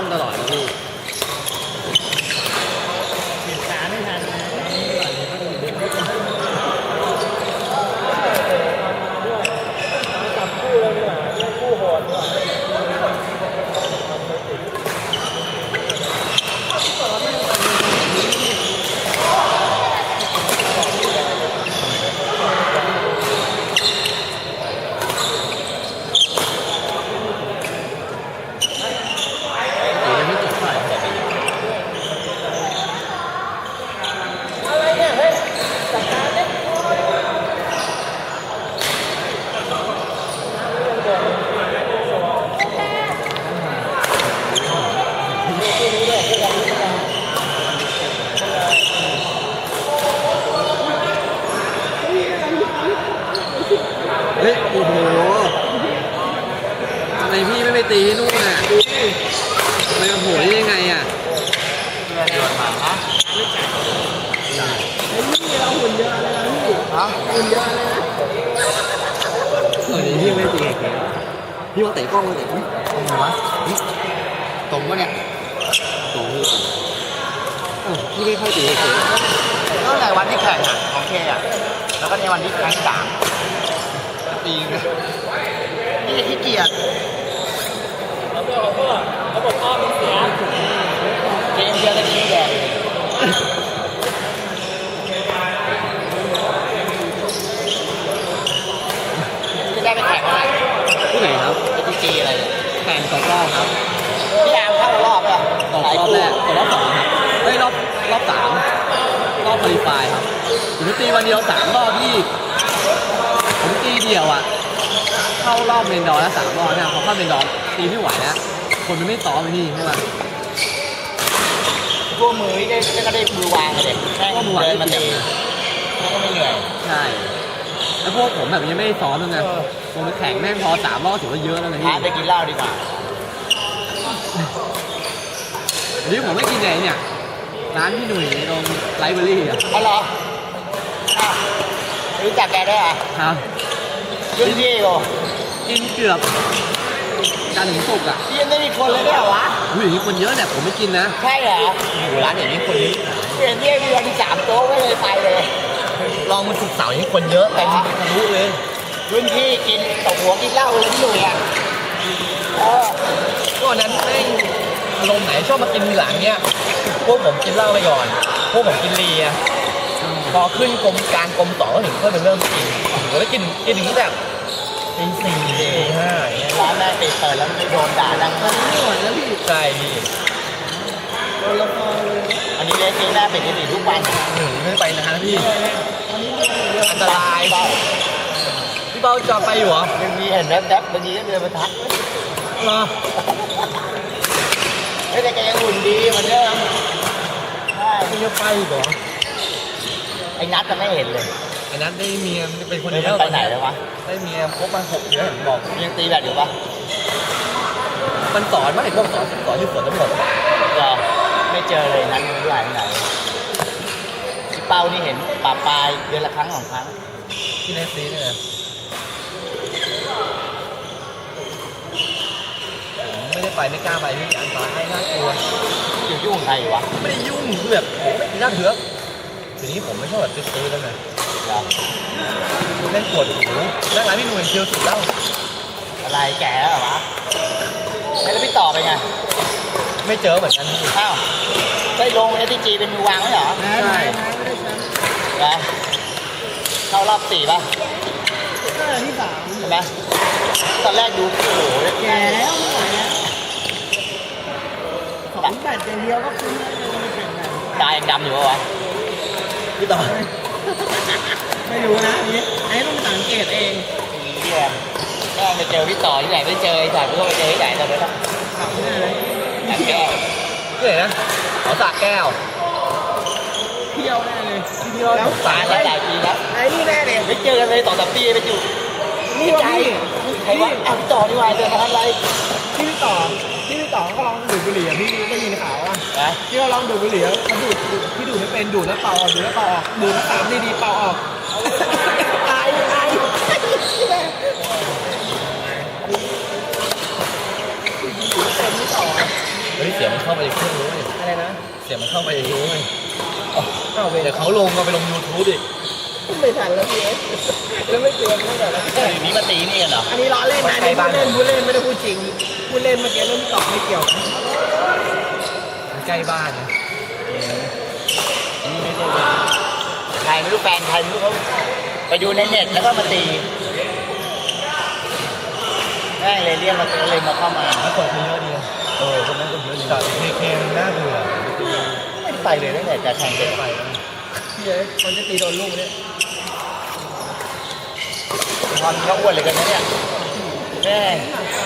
ล้องตลอดนะพี่ เฮ้ย โอ้โหทำไมพี่ไม่ไปตีที่นู่นน่ะทำไมมาโผล่ได้ยังไงอะเงินโดนมาฮะไอ้นี่เราหุ่นเยอะเลยนะพี่ฮะหุ่นเยอะเลยนะเออเดี๋ยวพี่ไม่ตีพี่ว่าเตะกล้องมาเตะกล้องตรงวะตรงปะเนี่ยตรงพี่ตรงเออพี่ไม่ค่อยตีเฉยก็ในวันที่แข่งอะของเคอะ แล้วก็ในวันที่แข่งสาม ปีนึงนี่ขี้เกียจเกมเดียวกันนี้แดงจะได้ไปแข่งอะไรๆที่ไหนครับเอทีจีอะไรเนี่ยแข่งสองรอบครับพี่อาร์มเข้ารอบอะตกรอบแรกตกรอบสองครับเฮ้ยรอบรอบสามรอบคอลีฟายครับผมตีวันเดียวสามรอบพี่ผมตี เดียวอะเข้ารอบเมนดอร์แล้วสามรอบเนี่ยพอเข้าเมนดอร์ตีไม่ไหวแล้วคนมันไม่ซ้อมไอ้นี่ใช่ไหมพวกมือได้ก็ได้มือวางเลยแม่งก็มือวางเดินได้มาเปรีตียบแล้วก็ไม่เหนื่อยใช่แล้วพวกผมแบบยังไม่ได้ซ้อมด้วยไงเออผมไปแข่งแม่งพอสามรอบถือว่าเยอะแล้วนะพาพี่ไปกินเหล้าดีกว่าอันนี้ผมไม่กินไหนเนี่ยร้านพี่หนุ่ยตรงไลบรารีอะเอาเหรออ้าวรู้จักแกได้วยเหรอะครับ รุ่นพี่โอกินเกือบจันทร์ถึงศุกร์อะพี่ยังไม่มีคนเลยเนี่ยเหรอวะอุ้ยอย่างนี้คนเยอะเนี่ยผมไม่กินนะใช่เหรอโอ้โหร้านอย่างนี้คนเยอะเห็นพี่มีวันที่สามโต๊ะไม่เลยไปเลย ลองมันสุกร์เสาร์อย่างนี้คนเยอะเต็มทะลุเลยรุ่นพี่กินตกหัวกินเหล้าเลยพี่หนุ่ยอะเออก็วันนั้นแม่งอารมณ์ไหนชอบมากินทีหลังเนี่ยพวกผมกินเหล้าไปก่อน พวกผมกินเลียพอขึ้นกรมการกรมสอก็ถึงเพื่อนเป็นเริ่มกินแล้วกินกินถึงแบบ ตีสี่ตีห้าอย่างเงี้ยร้านแม่ปิดเปิดแล้วไม่โดนด่าดังไม่ไหวแล้วพี่ใช่พี่โดนละครเลยอันนี้เล่นเกมแม่ปิดที่สี่ทุกวันหนูไม่ไปนานนะพี่ตอนนี้ไม่หุ่นเยอะอันตรายเปล่าพี่เบาจอดไปอยู่เหรอบางทีเห็นแวบๆบางทีก็เดินมาทักเหรอเฮ้ยแต่แกยังหุ่นดีเหมือนเดิมใช่พี่จะไปอีกเหรอไอ้นัทจะไม่เห็นเลย ไอ้นั้นได้เมียเป็นคนเฮ้ยเดียมัวนไปไหนแล้ววะได้เมียคบมาหกเดือนบอกยังตีแบดอยู่ปะมันสอนว่าไอ้พวกสอนสอนอยู่สวนทั้งหมดเหรอไม่เจอเลยนั้นไม่รู้หายไปไหนพี่เป้านี่เห็นปะปลายเดือนละครั้งสองครั้งที่ในซีเนี่ยผมไม่ได้ไปไม่กล้าไปพี่อันตรายน่ากลัวอยู่ยุ่งใครวะไม่ได้ยุ่งคือแบบผมไม่น่าเถือกทีนี้ผมไม่ชอบแบบตื้อๆแล้วไง เหรอเล่นปวดหูนั่งร้านพี่หนุ่ยเชียวสุดแล้วอะไรแก่แล้วเหรอวะแล้วพี่ต่อไปไง ไม่เจอเหมือนกันพี่อ้าวได้ลงเอทีจีเป็นมือวางไหมเหรอแพ้แพ้แพ้ไม่ได้แชมป์นะเข้ารอบสี่ป่ะก็อันที่สามใช่ไหมตอนแรกดูโอ้โหแก่แล้วไม่ไหวแล้วสองแปดอย่างเดียวก็คุ้มแล้วไม่เก่งเลยตายังดำอยู่ปะวะพี่ต่อ ไม่รู้นะอันนี้อันนี้ต้องสังเกตเองเฮียแม่งไปเจอพี่ต่อที่ไหนไม่เจอไอ้สัตว์ก็ไปเจอที่ไหนตอนนั้นขับไม่ได้เลยแต่แกที่ไหนนะขอสากแก้วเที่ยวแน่เลยที่นี่เราแล้วตายแล้วหลายปีแล้วไอ้นี่แน่เลยไม่เจอกันเลยสองสามปีไปอยู่นี่วะพี่ใครวะอ้าวพี่ต่อนี่วายเจอมาทำไรที่พี่ต่อที่พี่ต่อเขาลอง ดูดบุหรี่อะพี่ได้ยินข่าวอะนะที่เขาลองดูดบุหรี่เขาดูดดูดพี่ดูดไม่เป็นดูดแล้วเป่าออกดูดแล้วเป่าออกดูดแล้วตามดีๆเป่าออกตายตายเฮ้ยเสียงมันเข้าไปในเครื่องรู้เลยอะไรนะเสียงมันเข้าไปในรู้เลยเข้าไปเดี๋ยวเขาลงมาไปลงยูทูบอีกไม่ทันแล้วพี่เอ๊ะแล้วไม่เตือนตั้งแต่แล้วเออนี้มาตีนี่กันเหรออันนี้ล้อเล่นนะอันนี้พูดเล่นพูดเล่นไม่ได้พูดจริงพูดเล่นเมื่อกี้เรื่องตอบไม่เกี่ยว ใกล้บ้านนะอันนี้ไม่ใช่เลยใครไม่รู้แฟนใครไม่รู้เขาไปดูในเน็ตแล้วก็มาตีแม่งเลยเรียกมาเลยมาเข้ามาแล้วคนเขาเยอะดีนะเออคนนั้นก็เยอะเลยจอดเคเคมันน่าเบื่อไม่ได้ไปเลยตั้งแต่จะแข่งเสร็จไปแล้วพี่เอ๊ะมันจะตีโดนลูกเนี่ยตอนเขาอ้วนเลยกันนะเนี่ยแม่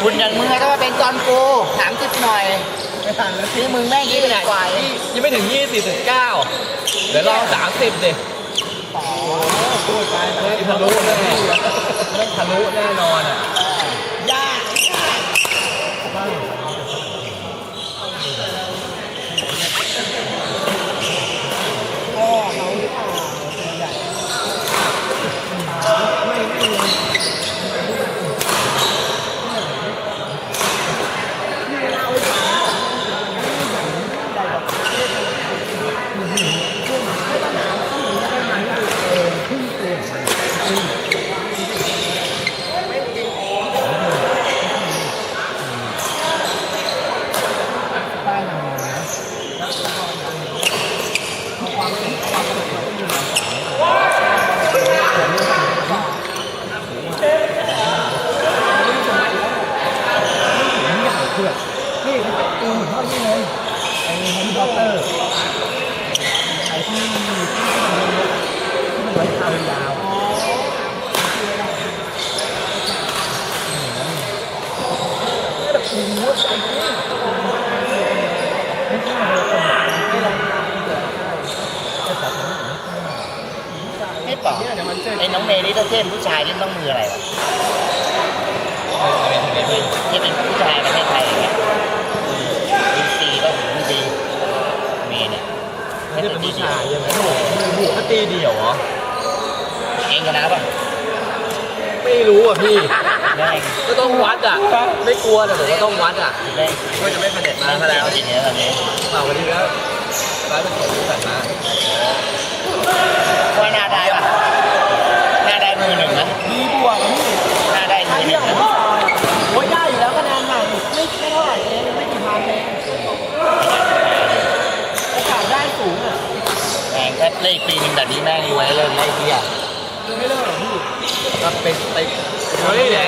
คุณอย่างมึงอะต้องมาเป็นจอนโกถามจิบหน่อย ไม่ทันแล้วที่มึงแม่งยี่สิบกว่าที่ยังไม่ถึง20ถึง9เดี๋ยวลอง30ดิต่อพูดไปเฮ้ยทะลุเลยไม่ทะลุแน่นอนอะยากยากพ่อเขาหรือเปล่าส่วนใหญ่ไม่ไม่เลยที่เวลาเอาไปขายใหญ่แบบช่วงให้ปัญหาต้องหนีได้ไหมเออขึ้นตัวของมัน ใต้ทางนะ เพื่อนนี่ตัวเหมือนเท่านี้เลยไอ้เฮลิคอปเตอร์ไอ้ที่ที่มันที่มันไว้ทางยาวแบบโอ้โหใจจริงไม่ใช่เลยไม่ลอง ไม่บอก เนี่ยเดี๋ยวมันเจอ ไอ้น้องเมย์นี่ถ้าเทียบผู้ชายนี่ต้องมืออะไรวะที่เป็นผู้ชายประเทศไทยอย่างเงี้ยอินซีก็ถึงดีเมย์เนี่ยไม่ได้เป็นผู้ชายใช่ไหมโอ้โหบุกก็ตีเดี่ยวเหรอเองกันนะป่ะไม่รู้อะพี่ได้ก็ต้องวัดอะ ไม่กลัวแต่ผมก็ต้องวัดอะได้ก็จะไม่เสด็จมามาซะแล้แล้ววจริงๆตอนนี้เปล่าวันนี้แล้วร้านเป็นของที่สั่งมาว่าหน้าได้ป่ะหน้าได้มือหนึ่งนะ ดีบวกนี่ หน้าได้มื ถ้า อห เทีย นึ่ บ ง กับ นะ ผู้ชายโอ้ยได้อยู่แล้วคะแนนห่างไม่ไม่เท่าไหร่เองไม่กี่พันเองโอกาสได้สูงอะ แม่งแค่เล่นปีหนึงแบบนี้แม่งอยู่ไว้เล่นไล่เที่ยคือไม่เลิกหรอกพี่ก็ไปไปเฮ้ยไหน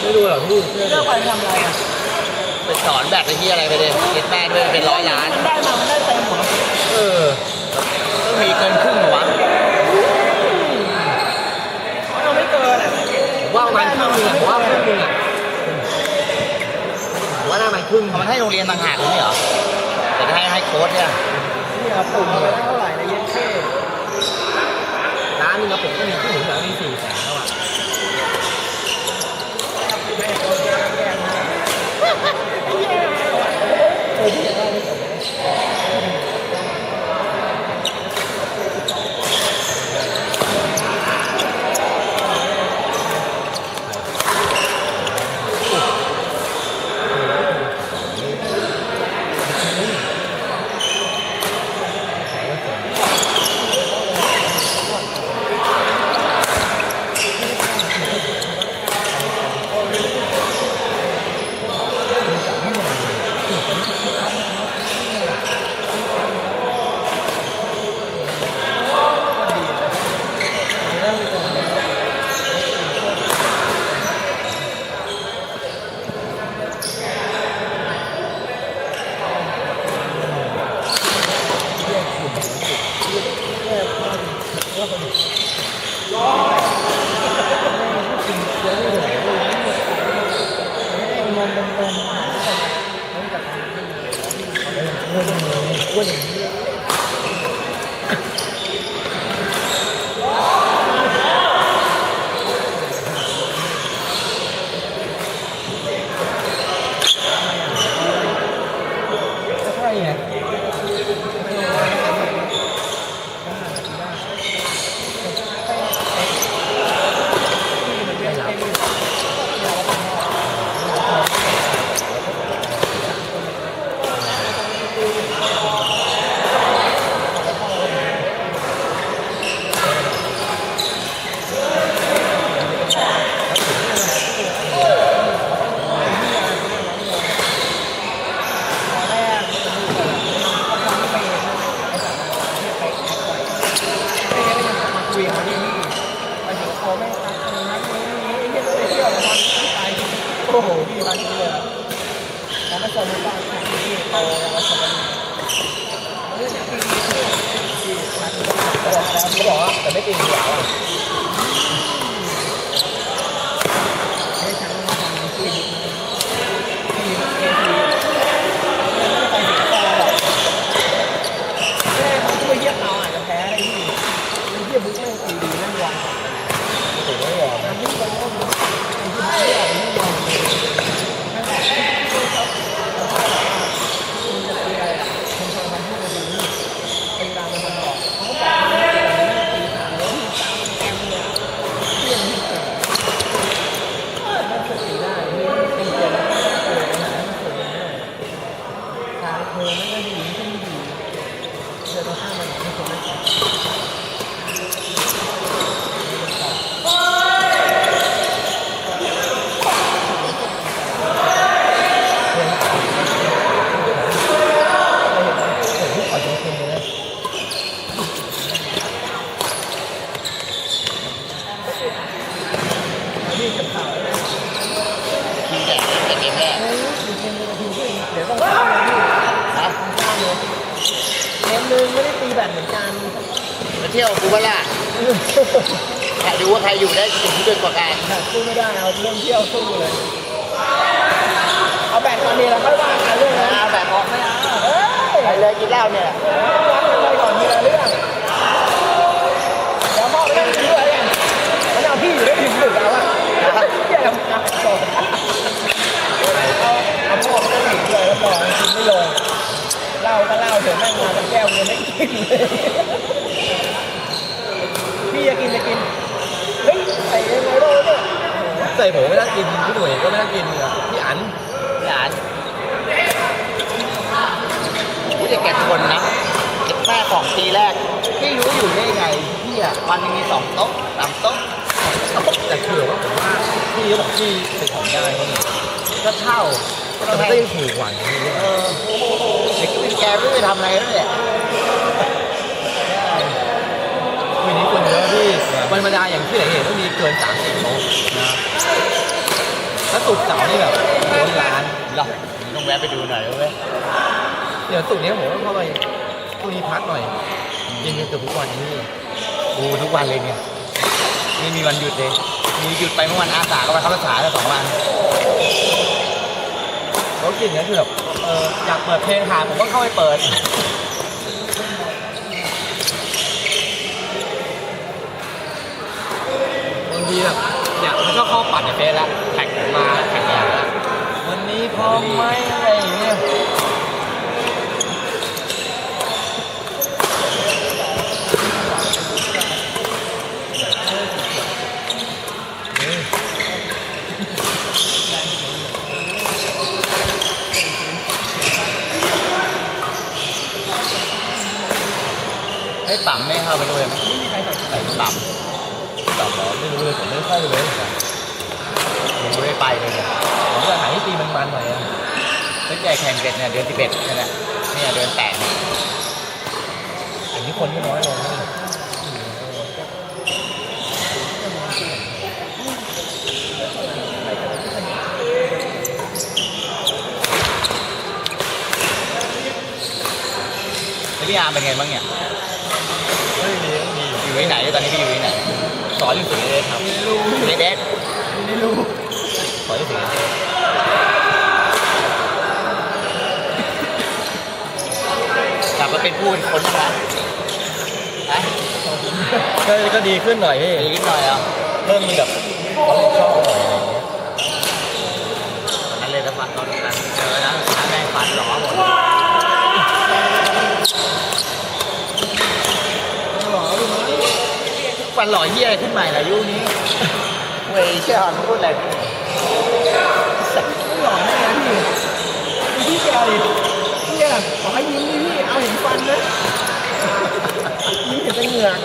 ไม่รู้หรอกพี่เลิกไปทำอะไรอะไปสอนแบบไอ้ที่อะไรไปเลยเก็ตแม่งด้วยเป็นร้อยล้าน มันได้มามันได้เต็มหมดเออต้องมีเกินครึ่งเหรอวะเราไม่เกินอะผมว่าประมาณครึ่งหนึงอะผมว่าครึ่งหนึงอะผมว่าน่ามันครึ่งมันให้โรงเรียนต่างหากนี่เหรอเดี๋ยวจะให้ให้โค้ชเนี่ย นี่ครับปุ่มไปได้เท่าไหร่ในเย็นเท่ร้านนึงนะผมก็มีผู้หญิงแล้วมีสี่แสนแล้วอะใโหพี่ร้านนี้เลยแล้วมาชมบ้านแข่งที่โตแล้วมาชมกันเรื่องที่ดีที่ร้านนี้เขาบอกแล้วเขาบอกว่าแต่ไม่กินเดี่ยวอะ ไม่ใช่มาทำที่บุ๊กที่เอทีไม่ไปถึงต่อหรอกแม่เขาช่วยเยี่ยมเราอาจจะแพ้ได้ที่เยี่ยมบุ๊กไม่ตีดีนั่นวาง ผมไม่ยอม มันไม่ต แบดเหมือนกันมาเที่ยวกูเปะล่าแข่ดูว่าใครอยู่ได้ถึงดึกกว่ากันแต่สู้ไม่ได้เอาเรื่องเที่ยวสู้เลย เอาแบดก่อนดีแล้วค่อยว่ากันเรื่องนั้นเอาแบบออกไม่เอาเฮ้ยไปเลยกินเหล้าเนี่ยวัดกันไปก่อนทีละเรื่องเดี๋ยวพ่อไปนั่งกินด้วยกันมันเอาพี่อยู่ได้ถึงดึกแล้วอะเที่ยวทำงานก่อนเอาเอาพ่อไปนั่งกินด้วยแล้วบอกกินไม่ลงเห ล้าก็เหล้าเถอะแม่งมาเป็นแก้วยังไม่กินเลยพี่จะกินจะกินเฮ้ยใส่ยังไงโดนเนี่ยใส่ผมไม่น่ากินพี่หนุ่ยก็ไม่น่ากินอะพี่อันหลานกูจะแกะคนนะเก็บแม่ของปีแรกไม่รู้อยู่ได้ไงพี่อะวันหนึงมีสองโต๊ะสามโต๊ะแต่คือว่าผมว่าพี่ก็บอกพี่เป็นของได้เขาเนี่ยก็เท่าแต่มันก็ยังถูกกว่าอย่างนี้เออเด็กเป็นแกไม่รู้จะทำอะไรแล้วเนี่ยวันนี้คนเยอะพี่วันธรรมดาอย่างที่ไหนเห็นต้องมีเกินสามสิบโต๊ะนะถ้าสุกร์เสาร์นี่แบบล้นร้านหรอต้องแวะไปดูหน่อยเว้ยเดี๋ยวสุกร์นี้ผมก็เข้าไปพรุ่งนี้พักหน่อยกินกันเกือบทุกวันนี่ดูทุกวันเลยเนี่ยไม่มีวันหยุดเลย มีหยุดไปเมื่อวันอาสาก็ไปเข้าพรรษาแล้วสองวันรถกลิ่นเนี้ยคือแบบ เอออยากเปิดเพลงหาผมก็เข้าไปเปิด บางทีแบบเนี่ยมันก็เข้าปัดในเฟซแล้วแท็กผมมาแท็กอย่างล้ววันนี้พร้อมไหมอะไรอย่างเงี้ย ให้ปั๊มไม่เข้าไปด้วยไมไม่มีใครใส่ใส่ปั๊มตอบเราไม่รู้เลยผมไม่ได้เข้าไปเลยผมไม่ได้ไปเลยเนี่ยผมจะหาที่ตีมันมันหน่อยอะตั้งแต่แข่งเสร็จเนี่ยเดือนสิบเอ็ดนี่แหละเนี่ยเดือนแปดอันนี้คนก็น้อยลงนะแล้วพี่อาร์เป็นไงบ้างเนี่ย อยู่ที่ไหนตอนนี้พี่อยู่ที่ไหนสอนอยู่สุดเลยครับไม่รู้อยู่ในเดสไม่รู้สอนอยู่สุดเลยกลับมาเป็นผู้เป็นคนยังไงฮะก็ก็ดีขึ้นหน่อยพี่ดีขึ้นหน่อยเหรอะเริ่มมีแบบความรับผิดชอบหน่อยอะไรอย่างเงี้ยนั่นเลยนะฟันตอนนั้นเจอนะสุดท้ายแม่งฟันหลอหมด หรอลุงน้อย ฟันหล่อเหี้ยขึ้นใหม่ละยุคนี้เว้ยเชื่อมันพูดอะไรไม่หล่อแน่นะพี่พี่แกดิพี่อะขอให้ยิ้มดิพี่เอาเห็นฟันนะยิ้มเห็นเป็นเหงือก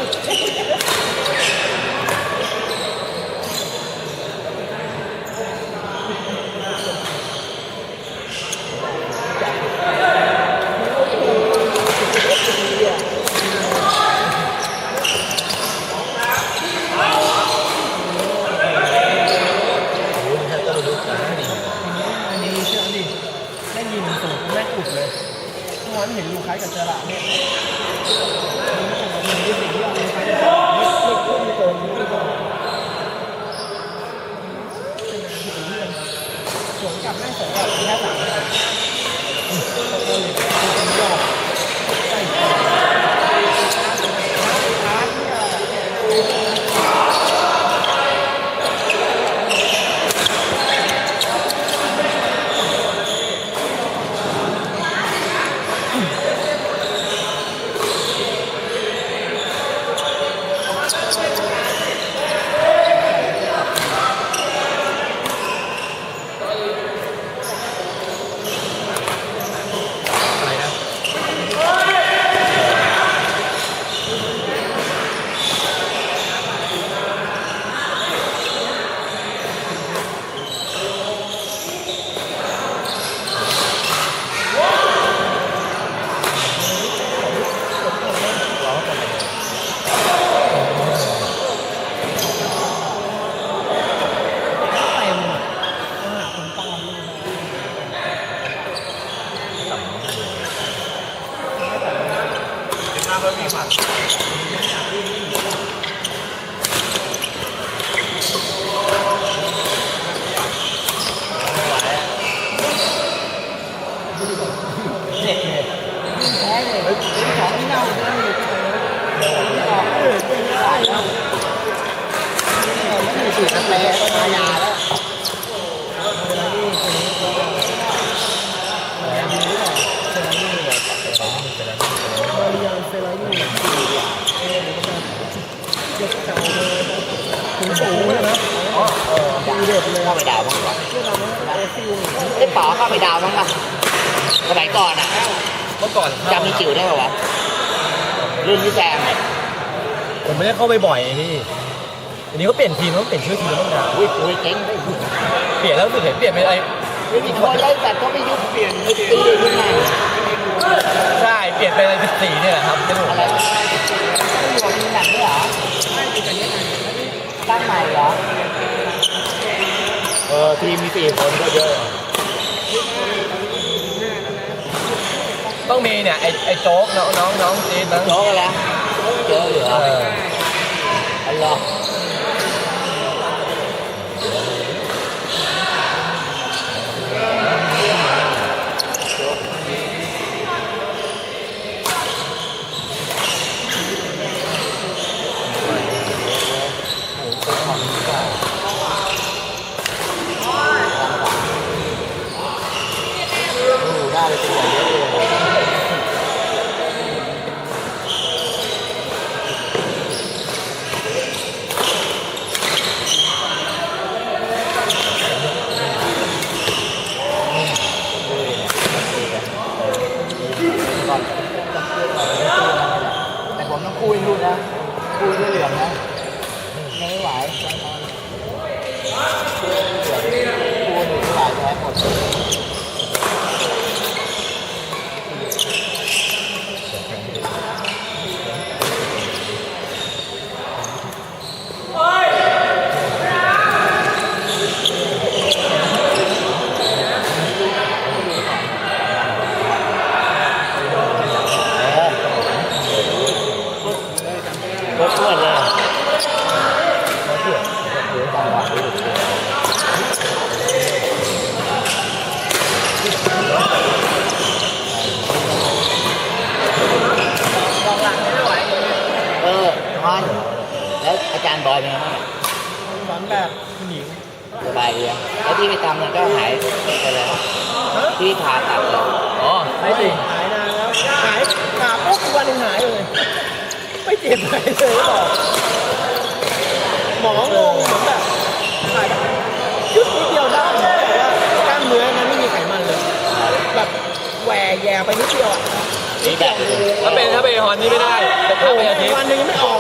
ไปดาวบ้างวะที่เราไม่ได้ฟิลไอ้ป๋อเข้าไปดาวบ้างปะสมัยก่อนอะเมื่อก่อนจำมีจิ๋วได้ป่าวะรุ่นพี่แซมอะผมไม่ได้เข้าไปบ่อยไงพี่อันนี้เขาเปลี่ยนทีมเขาเปลี่ยนชื่อทีมแล้วนะอุ้ยอุ้ยเจ๊งเลยเปลี่ยนแล้วรู้สึกเห็นเปลี่ยนเป็นอะไรไม่มีคนเลยแต่ก็ไม่ยุบเปลี่ยนไม่ตีขึ้นมาใช่เปลี่ยนเป็นอะไรสิบสี่เนี่ยแหละครับไม่รู้อะไรวะไม่อยู่มีหนังด้วยเหรอตั้งใหม่เหรอเออทีมมีสี่คนก็เยอะต้องมีเนี่ยไอ้ไอ้โจ๊กน้องน้องน้องจีนน้องโจ๊กอะไรเจอเหรอเอออัลลอฮ์ ได้เลยตัวเยอะเลย แต่ผมต้องคุยดูนะคุยด้วยเหลืองนะยังไม่ไหวคุยเหลืองคุยหนึ่งไม่ไหวแพ้หมด รถอ้วนเลยเออมันแล้วอาจารย์บอยเป็นไงบ้างสอนแบบหญิงสบายดีอะแล้วที่ไปทำมันก็หายไปเลยที่ผ่าตัดเลยอ๋อไม่จริงหายนานแล้วหายขาปุ๊บวันหนึงหายเลยไม่เจ็บหายเลยบอกหมองงเหมือนแบบหายชุดนิดเดียวได้แต่ว่ากล้ามเนื้อมันไม่มีไขมันเลยแบบแหวแย่ไปนิดเดียวอะนี่แบบถ้าเป็นถ้าเป็นฮอนนี่ไม่ได้แต่โอ้ถ้าโหเป็นอาทิตย์วันหนึงยังไม่ออก